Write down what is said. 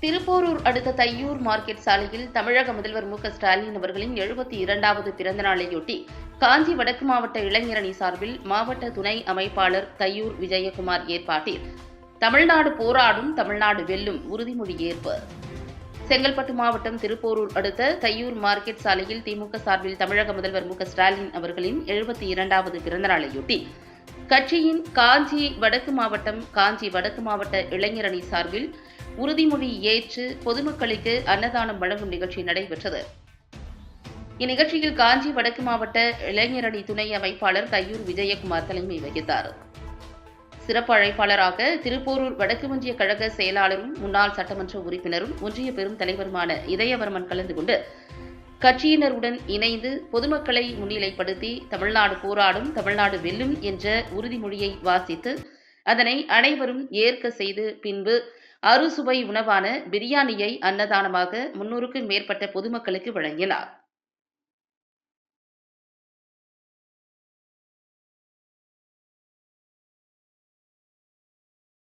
திருப்போரூர் அடுத்த தையூர் மார்க்கெட் சாலையில் தமிழக முதல்வர் மு ஸ்டாலின் அவர்களின் எழுபத்தி இரண்டாவது பிறந்த நாளையொட்டி காஞ்சி வடக்கு மாவட்ட இளைஞரணி சார்பில் மாவட்ட துணை அமைப்பாளர் தையூர் விஜயகுமார் ஏற்பாட்டில் தமிழ்நாடு போராடும் தமிழ்நாடு வெல்லும் உறுதிமொழி ஏற்பு. செங்கல்பட்டு மாவட்டம் திருப்போரூர் அடுத்த தையூர் மார்க்கெட் சாலையில் திமுக சார்பில் தமிழக முதல்வர் மு ஸ்டாலின் அவர்களின் எழுபத்தி இரண்டாவது பிறந்தநாளையொட்டி கட்சியின் காஞ்சி வடக்கு மாவட்டம் காஞ்சி வடக்கு மாவட்ட இளைஞரணி சார்பில் உறுதிமொழி ஏற்று பொதுமக்களுக்கு அன்னதானம் வழங்கும் நிகழ்ச்சி நடைபெற்றது. இந்நிகழ்ச்சியில் காஞ்சி வடக்கு மாவட்ட இளைஞரணி துணை அமைப்பாளர் தையூர் விஜயகுமார் தலைமை வகித்தார். சிறப்பு அழைப்பாளராக திருப்போரூர் வடக்கு ஒன்றிய கழக செயலாளரும் முன்னாள் சட்டமன்ற உறுப்பினரும் ஒன்றிய பெரும் தலைவருமான இதயவர்மன் கலந்து கொண்டு கட்சியினருடன் இணைந்து பொதுமக்களை முன்னிலைப்படுத்தி தமிழ்நாடு போராடும் தமிழ்நாடு வெல்லும் என்ற உறுதிமொழியை வாசித்து அதனை அனைவரும் ஏற்க செய்து பின்பு அறுசுவை உணவான பிரியாணியை அன்னதானமாக முன்னூறுக்கும் மேற்பட்ட பொதுமக்களுக்கு வழங்கினார்.